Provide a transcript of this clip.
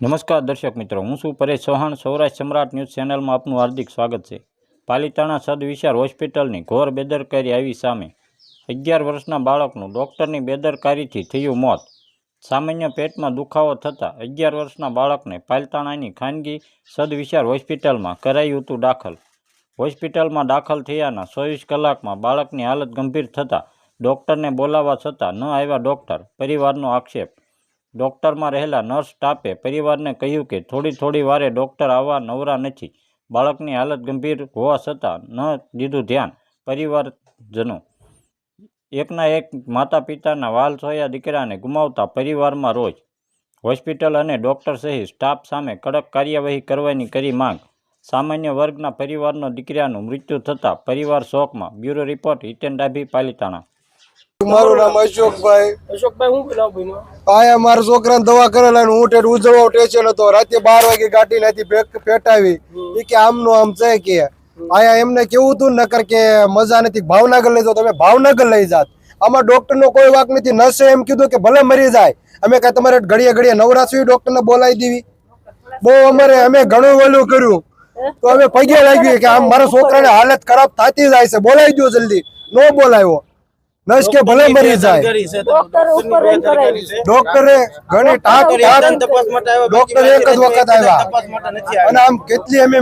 નમસ્કાર દર્શક મિત્રો, હું છું પરેશ ચૌહાણ. સૌરાષ્ટ્ર સમ્રાટ ન્યૂઝ ચેનલમાં આપનું હાર્દિક સ્વાગત છે. પાલિતાણા સદવિચાર હોસ્પિટલની ઘોર બેદરકારી આવી સામે અગિયાર વર્ષના બાળકનું ડૉક્ટરની બેદરકારીથી થયું મોત. સામાન્ય પેટમાં દુખાવો થતાં અગિયાર વર્ષના બાળકને પાલિતાણાની ખાનગી સદવિચાર હોસ્પિટલમાં કરાયું હતું દાખલ. હોસ્પિટલમાં દાખલ થયાના ચોવીસ કલાકમાં બાળકની હાલત ગંભીર થતાં ડૉક્ટરને બોલાવવા છતાં ન આવ્યા ડૉક્ટર. પરિવારનો આક્ષેપ ડૉક્ટરમાં રહેલા નર્સ સ્ટાફે પરિવારને કહ્યું કે થોડી થોડી વારે ડૉક્ટર આવવા નવરા નથી. બાળકની હાલત ગંભીર હોવા છતાં ન દીધું ધ્યાન પરિવારજનો. એકના એક માતા પિતાના વાલ સોયા દીકરાને ગુમાવતા પરિવારમાં રોજ હોસ્પિટલ અને ડૉક્ટર સહિત સ્ટાફ સામે કડક કાર્યવાહી કરવાની કરી માંગ. સામાન્ય વર્ગના પરિવારનો દીકરાનું મૃત્યુ થતાં પરિવાર શોકમાં. Bureau report Hiten Dabhi Palitana. મારું નામ અશોકભાઈ. અશોકભાઈ હું બોલાવું ભાઈમાં આયા મારા છોકરાને દવા કરેલા ને હું ટેટ ઉજવવા સ્ટેશન હતો. રાતે બાર વાગે ગાડી નાથી પેટાવી. એ કે આમનું આમ છે કે. આયા એમને કેવું હતું નકર કે મજા નથી. ભાવનગર લઈ જાઓ. તમે ભાવનગર લઈ જાત. આમાં ડોક્ટર નો કોઈ વાક નથી. નસે એમ કીધું કે ભલે મરી જાય. અમે કઈ તમારે ઘડીએ ઘડીએ નવરાશ્રી ડોક્ટર ને બોલાવી દેવી બહુ અમારે, અમે ઘણું વહેલું કર્યું. તો અમે પગે લાગ્યું કે આમ મારા છોકરાને હાલત ખરાબ થતી જાય છે. બોલાવી દો જલ્દી. નો બોલાવ્યો. નસ કે ભલે મરી જાય. ડોક્ટર ઉપર એમ કરાવી ડોક્ટરે ઘણી ટાક ટાક તપાસ માટે આવ્યા ડોક્ટર એક જ વખત આવ્યા. તપાસ માટે નથી અને આમ કેટલી અમે